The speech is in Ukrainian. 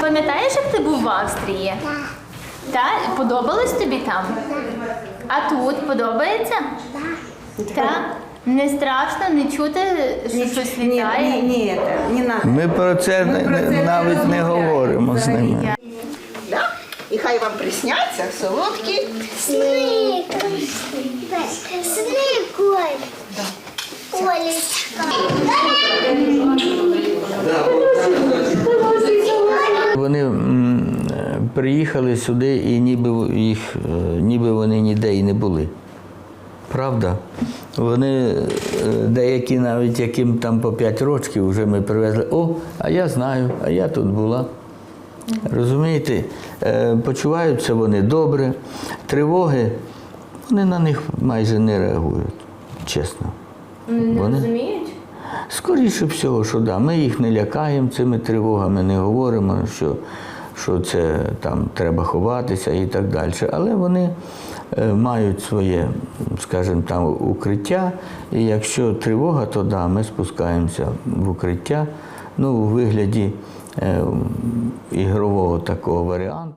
Пам'ятаєш, як ти був в Австрії? Так. Так? Подобалось тобі там? А тут подобається? Так. Не страшно, не чути, що щось Ні, літає? ні, ні, это, не надо. Ми про це, Ми про не- це навіть не розмовляємо говоримо з взагалі. ними. Да? І хай вам присняться солодкі. Сни, сни, Коль. Олечка. Вони м, е, приїхали сюди і ніби їх, е, ніби вони ніде і не були. Правда? Вони е, деякі навіть яким там по 5 років вже ми привезли. О, а я знаю, а я тут була. Розумієте, Е, почуваються вони добре, тривоги, вони на них майже не реагують, чесно. Не розуміють? Скоріше всього, що да. Ми їх не лякаємо цими тривогами, не говоримо, що, що це там треба ховатися і так далі. Але вони е, мають своє, скажімо, там укриття. І якщо тривога, то да, ми спускаємося в укриття, ну, у вигляді е, ігрового такого варіанту.